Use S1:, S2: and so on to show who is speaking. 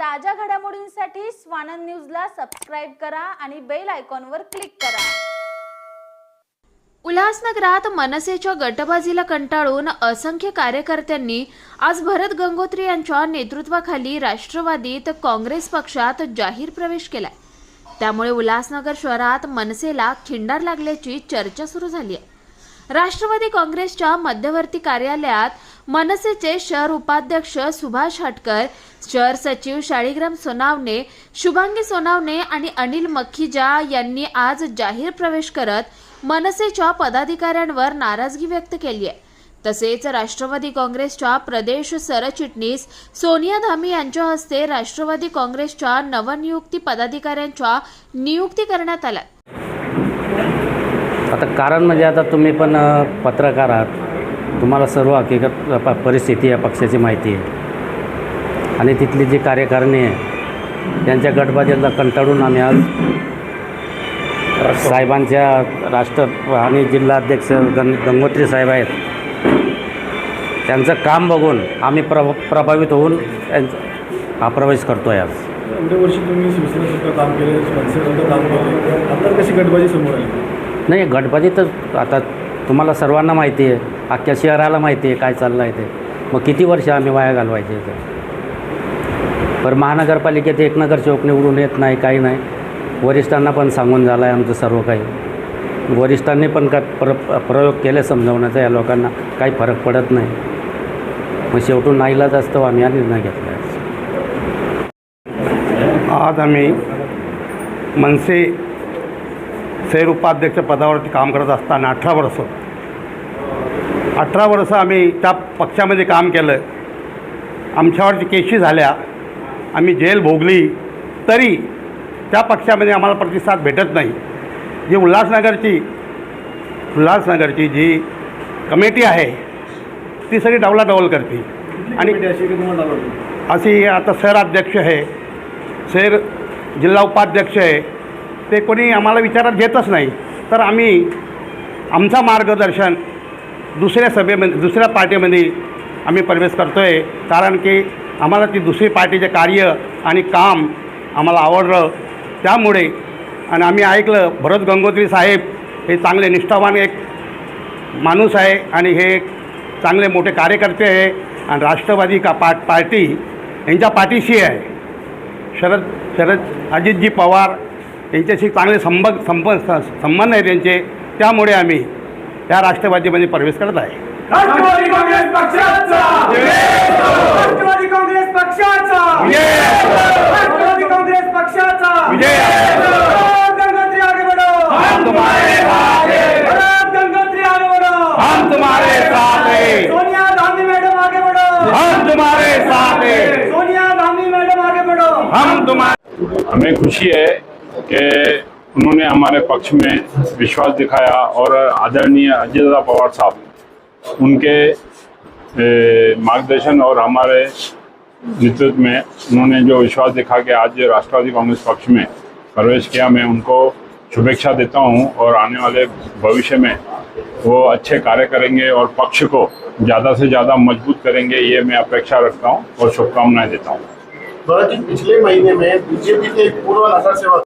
S1: ताज्या घडामोडींसाठी स्वानंद न्यूजला सबस्क्राईब करा आणि बेल आयकॉनवर क्लिक करा.
S2: उल्हासनगरात मनसेच्या गटबाजीला कंटाळून असंख्य कार्यकर्त्यांनी आज भरत गंगोत्री यांच्या नेतृत्वाखाली राष्ट्रवादीत काँग्रेस पक्षात जाहीर प्रवेश केलाय. त्यामुळे उल्हासनगर शहरात मनसेला खिंडार लागल्याची चर्चा सुरू झाली आहे. राष्ट्रवादी काँग्रेसच्या मध्यवर्ती कार्यालयात मनसेचे शहर उपाध्यक्ष सुभाष हटकर शहर सचिव शाळीग्राम सोनावणे शुभांगी सोनावणे आणि अनिल मखीजा यांनी आज जाहीर प्रवेश करत मनसेच्या पदाधिकाऱ्यांवर नाराजगी व्यक्त केली आहे. तसेच राष्ट्रवादी काँग्रेसच्या प्रदेश सरचिटणीस सोनिया धामी यांच्या हस्ते राष्ट्रवादी काँग्रेसच्या नवनियुक्ती पदाधिकाऱ्यांच्या नियुक्ती करण्यात आल्या.
S3: आता कारण म्हणजे आता तुम्ही पण पत्रकार आहात. तुम्हाला सर्व हकीकत प परिस्थिती या पक्षाची माहिती आहे. आणि तिथली जी कार्यकारिणी आहे त्यांच्या गटबाजीला कंटाळून आम्ही आज साहेबांच्या राष्ट्र आणि जिल्हाध्यक्ष गंग गंगोत्री साहेब आहेत. त्यांचं काम बघून आम्ही प्र प्रभावित होऊन त्यांचा हा प्रवेश करतो आहे आज
S4: वर्ष तुम्ही शिवसेनेसुद्धा काम केले काम केले. आता कशी गटबाजी समोर आली?
S3: नाही गटबाजी तर आता तुम्हाला सर्वांना माहिती आहे अख्ख्या शहराला माहिती आहे काय चाललं आहे ते. मग किती वर्ष आम्ही वाया घालवायचे ते पर महानगरपालिकेत एक चौक निवडून येत नाही काही नाही. वरिष्ठांना पण सांगून झालं आहे आमचं सर्व काही. वरिष्ठांनी पण का प्र प्रयोग केले समजवण्याचा या लोकांना काही फरक पडत नाही. मग शेवटून नाहीलाच असतो आम्ही हा निर्णय घेतला. आहे
S5: आज आम्ही मनसे शहर उपाध्यक्ष पदावरती काम करत असताना अठरा वर्ष. अठरा वर्ष आम्ही त्या पक्षामध्ये काम केलं. आमच्यावरची केशी झाल्या. आम्ही जेल भोगली. तरी त्या पक्षामध्ये आम्हाला प्रतिसाद भेटत नाही. जी उल्हासनगरची उल्हासनगरची जी कमिटी आहे ती सगळी डवलाडवल करते. आणि
S4: अशी
S5: आता शहराध्यक्ष आहे शहर जिल्हा उपाध्यक्ष आहे ते कोणी आम्हाला विचारात घेतच नाही. तर आम्ही आमचा मार्गदर्शन दुसऱ्या सभेमध्ये दुसऱ्या पार्टीमध्ये आम्ही प्रवेश करतो आहे कारण की आम्हाला ती दुसरी पार्टीचे कार्य आणि काम आम्हाला आवडलं. त्यामुळे आणि आम्ही ऐकलं भरत गंगोत्री साहेब हे चांगले निष्ठावान एक माणूस आहे आणि हे एक चांगले मोठे कार्यकर्ते आहे आणि राष्ट्रवादी का पा पार्टी यांच्या पाठीशी आहे. शरद शरद अजितजी पवार यांच्याशी चांगले संब संब संबंध आहे त्यांचे. त्यामुळे आम्ही या राष्ट्रवादीमध्ये प्रवेश करत आहे.
S4: राष्ट्रवादी काँग्रेस पक्षाचा! राष्ट्रवादी काँग्रेस पक्षाचा! राष्ट्रवादी काँग्रेस पक्षाचा! भरत गंगोत्री आगे बढ़ो! भरत गंगोत्री आगे बढ़ो!
S5: हम तुम्हारे साथ हैं।
S4: सोनिया गांधी मैडम आगे बढ़ो!
S5: हम तुम्हारे साथ हैं।
S4: सोनिया गांधी मैडम आगे बढ़ो!
S5: हम तुम्हारे
S6: हमें खुशी है कि उन्होंने हमारे पक्ष में विश्वास दिखाया और आदरणीय अजय दादा पवार साहब, उनके मार्गदर्शन और हमारे नेतृत्व में उन्होंने जो विश्वास दिखा कि आज राष्ट्रवादी कांग्रेस पक्ष में प्रवेश किया, मैं उनको शुभेच्छा देता हूँ और आने वाले भविष्य में वो अच्छे कार्य करेंगे और पक्ष को ज़्यादा से ज़्यादा मज़बूत करेंगे, ये मैं अपेक्षा रखता हूँ और शुभकामनाएँ देता हूँ।
S7: पिछले महीने में बीजेपी के पूर्व नगर सेवक